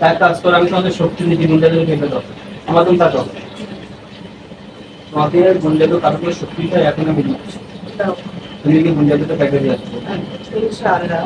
তার কাজ করে আমি তোমাদের শক্তি দিচ্ছি গুঞ্জাদের কেটে দাও আমার তুমি তাকাও তোমাকে গুঞ্জাদের কাজ করে শক্তিটা এখন আমি দিচ্ছি। তুমি কি গুঞ্জাদের প্যাকেট দিয়ে আসছো? ইনশাআল্লাহ।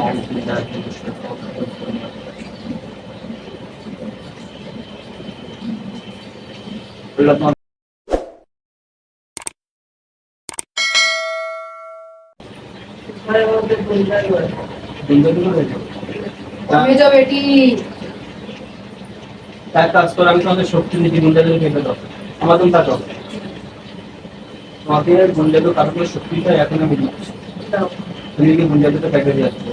তার কাজ করে আমি তোমাদের শক্তি দাও। আমার তুমি তাকাও তোমাকে গুঞ্জাদের কাজ করে শক্তিটা এখন আমি দিচ্ছি। তুমি কি গুঞ্জাদের প্যাকেট দিয়ে আসছো?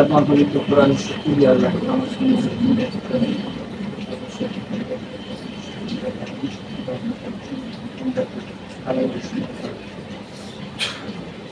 তোমার পবিত্র কোরআন শক্তি দিয়ে আল্লাহ।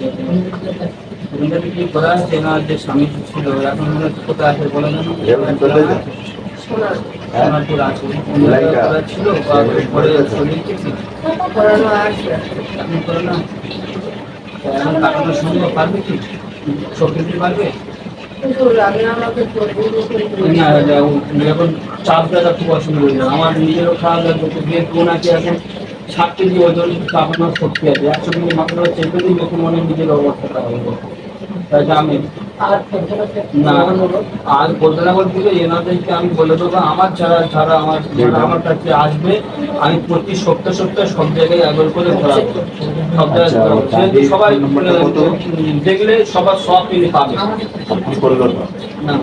এখানে কি করা আছে না যে স্বামী ছিল এখন আছে বলে না শোনা সোনারপুর আছে করা ছিল বা পরে সরিয়ে গেছি করানো আছে এখন করে না তা এখন কাটানোর সম্ভব পারবে কি পারবে কিন্তু আমি আমাকে করব না এখন চাপ দেওয়া খুব অসুবিধা আমার নিজেরও খারাপ লাগবে বিয়ের কোনাকে এখন? ষাট কেজি ওজন কাপানোর শক্তি আছে। একশো কেজি মাত্র চেপে দিন দেখে মনে নিজের অবস্থাটা হবে তাই আমি আর না। আর বলতে না বলতে গেলে এনাদেরকে আমি বলে দেবো আমার যারা যারা আমার যারা আমার কাছে আসবে আমি প্রতি সপ্তাহ সপ্তাহে সব জায়গায় একবার করে ঘোরাবো। সব জায়গায় ঘোরাবো। সবাই উম, দেখলে সবার সব তিনি পাবে। না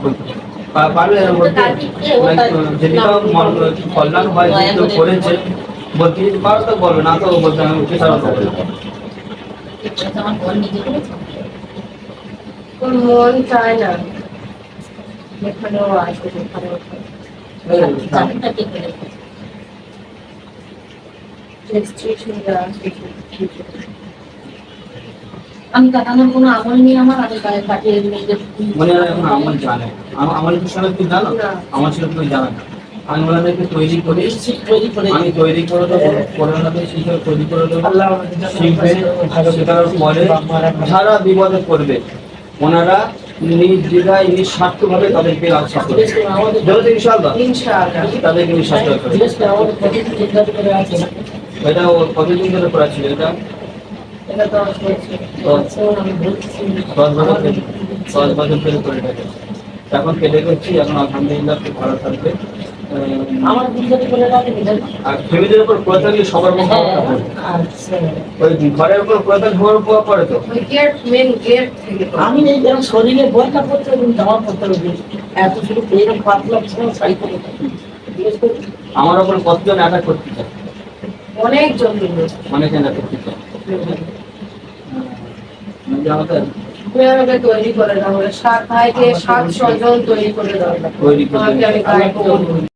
পারবে মন- কল্যাণ হয় করেছে তো বলবে না তো বলতে আমি উঠে মন চায় না আসবে এখানেও আমি কাটানোর কোনো আমল নেই আমার আমি কাটিয়ে মেয়েদের মনে আমার জানে। বিষয়ে তুমি জানো? না। আমার ছিল তুমি জানো না। ওনাদেরকে তৈরি করে তৈরি করে আমি তৈরি করে দেবো শিখে তৈরি করে দেবো। শিখবে পরে বিপদে পড়বে ওনারা নিঃস্বার্থভাবে তাদেরকে করবে। ইনশাআল্লাহ। তাদেরকে নিঃস্বার্থ করবে। এটা ও কতদিন ধরে করা ছিল এটা? দশ বছর ধরে করে থাকে। এখন কেটে করছি এখন আলহামদুলিল্লাহ খুব ভালো থাকবে। আমার আর ফ্যামিলির উপর থাকলে সবার হ্যাঁ আচ্ছা। ওই ঘরের উপর পড়ে সবার উপর পড়ে তো। ওই গেট মেন গেট থেকে আমি এই যেরকম শরীরে বইটা পড়তে এবং জামা পড়তে হবে এত শুধু এরকম পাতলা ছিল আমার উপর কতজন অ্যাটাক করতে চায়? অনেক জমি অনেক অ্যাটাক করতে চায়। আমাদের আমাকে তৈরি করে দাও সাত ভাইকে সাত ছজন তৈরি করে দাও তৈরি করে